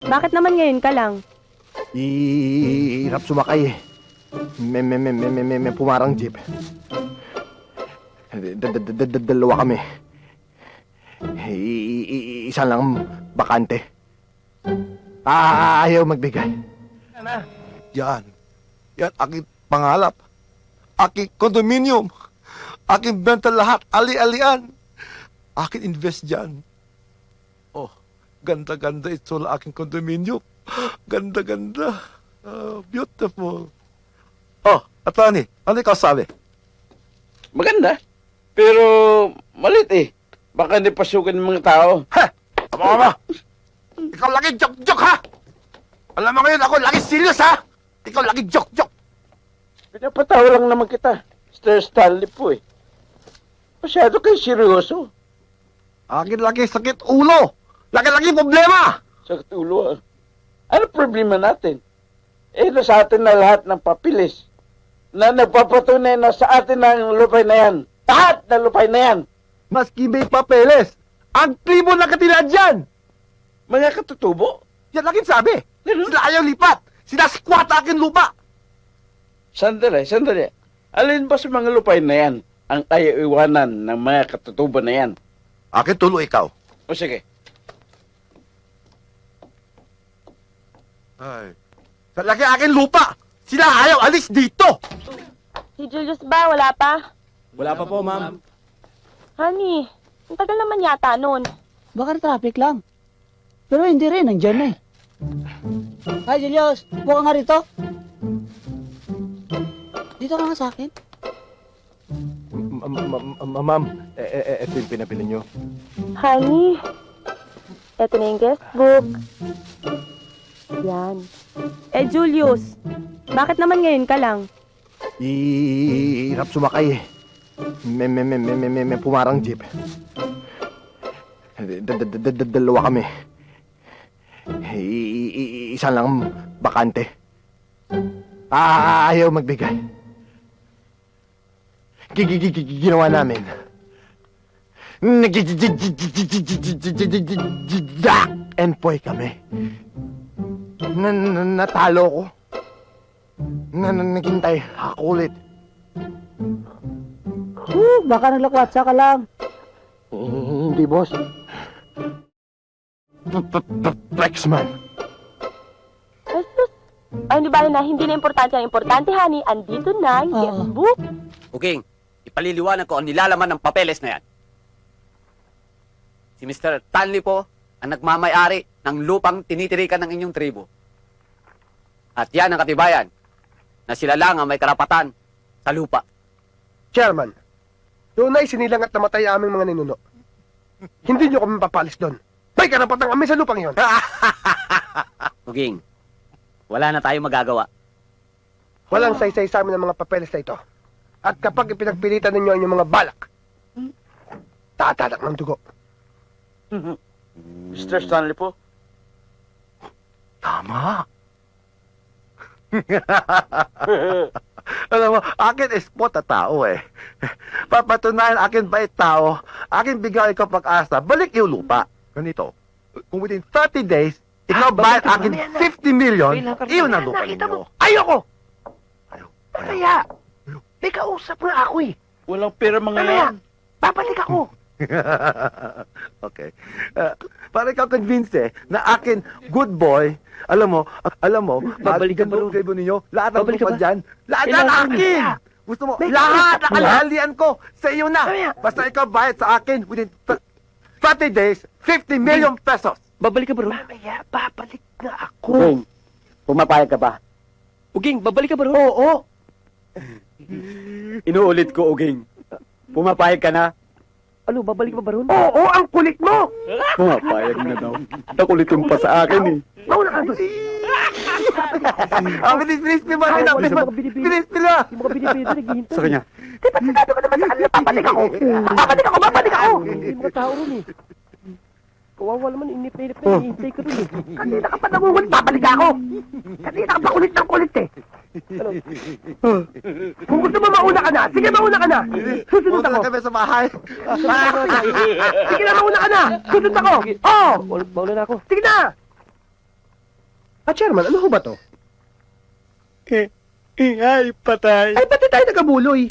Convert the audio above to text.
Bakit naman ngayon ka lang? Hirap sumakay eh. May, may, may, may, may, may, pumarang jeep. Da- da- da- da- Dalawa kami. Isa lang bakante. Ah, ayaw magbigay. Yan. Yan aking pangalap. Aking condominium. Aking benta lahat. Ali-alian. Aking invest dyan. Ganda-ganda ito sa aking condominium. Ganda-ganda. Ah, beautiful. Oh, attorney, ano ikaw sabi? Maganda. Pero malit eh. Baka hindi pasukin ng mga tao. Ha! Aba ka? Ikaw lagi joke-joke ha! Alam mo ngayon ako lagi serious ha! Ikaw lagi joke-joke! Pinapatawa lang naman kita. Mr. Stanley po eh. Masyado kayo seryoso. Akin lagi sakit ulo! Lagi-lagi problema! Sa ulo ah. Ano problema natin? Eh, nasa atin na lahat ng papilis. Na nagpapatunay na sa atin ang lupay na yan. Lahat na lupay na yan. Maski may papeles, ang tribo na katila dyan! Mga katutubo. Yan lagi sabi. Ganun. Sila ayaw lipat. Sila squat akin lupa. Sandali, sandali. Alin ba sa mga lupay na yan ang ayaw iwanan ng mga katutubo na yan? Akin tulo ikaw. O sige. Ay. Sa laki akin lupa. Sila ayaw alis dito. Si Julius ba? Wala pa? Wala pa po, ma'am. Honey, ang tagal naman yata nun. Baka traffic lang. Pero hindi rin, nandyan na eh. Hi, Julius. Upo ka nga rito. Dito ka nga sa akin. Ma- ma- ma- Ma'am, eh, eh, eh, ito yung pinabili nyo. Honey, eto na yung guest book. Yan. Eh, Julius, bakit naman ngayon ka lang? Hirap sumakay eh. May, may, may, may, may, may, pumarang jeep. Da- da- da- da- Dalawa kami. I- i- Isa lang bakante. Ah, ayaw magbigay. Gi- gi- gi- gi- Ginawa namin. Jack and Poy kami. Na, na, natalo ko. Na, na, naghintay. Hakulit. Uh, baka naglakwatsa ka lang. Hindi, boss. Flexman. Ay, sus. Ay, hindi ba na, hindi na importante ang importante, honey. Andito na yung guest Oo. book. Uging, ipaliliwanag ko ang nilalaman ng papeles na yan. Si Mr. Stanley po ang nagmamayari ng lupang tinitirikan ng inyong tribo. At yan ang katibayan na sila lang ang may karapatan sa lupa. Chairman, doon ay sinilang at namatay ang aming mga ninuno. Hindi nyo kami papalis doon. May karapatan kami sa lupang yon. Uging, wala na tayong magagawa. Walang saysay sa amin ang mga papeles na ito. At kapag ipinagpilitan ninyo ang inyong mga balak, tatadak ng dugo. Mr. Stanley po. Tama. Alam mo, akin is spot na tao eh. Papatunayan akin bait tao, akin bigay ko pag-asa, balik yung lupa. Ganito, kung within 30 days, ikaw bayad akin 50 million, iyon ang lupa ninyo. Ayoko! Ayaw. Kaya, may kausap na ako eh. Walang pera mga Mamaya. yan. Babalik ako. okay. Uh, para ikaw convince eh, na akin, good boy, alam mo, alam mo, Babalik ka ron? tribo ninyo, lahat ng Babalik ka lupa ba? dyan, lahat Kailangan akin! Gusto mo, May lahat mo. kalahalian ko, sa iyo na! Basta ikaw bayad sa akin within th- 30 days, 50 million pesos! Babalik ka ba ron? Mamaya, babalik na ako. Uging, pumapayag ka ba? Uging, babalik ka ba ron? Oo. Inuulit ko, Uging. Pumapayag ka na? Ano, babalik pa ba ron? Oo, ang kulit mo. Pumapayag na daw. Nakulitin pa sa akin eh. Mauna ka doon. Ah, bilis, bilis, bilis, bilis, bilis, binibili. bilis, bilis, Yung mga naghihintay. Sa kanya. Di ba sinabi ko naman sa kanila, babalik ako. Babalik ako, babalik ako. Yung mga tao ron eh. Kawawa naman, inip-inip na, hinihintay ka ron eh. Kanina ka pa nangungulit, babalik ako. Kanina ka pa. Kung gusto mo mauna ka na, sige mauna ka na. Susunod ako. kami sa bahay. Sige na mauna ka na. Susunod ako. Oo, Mauna na ako. sige na. Ah, Chairman, ano ho ba to? Ingay, patay. Ay, pati tayo nagabuloy.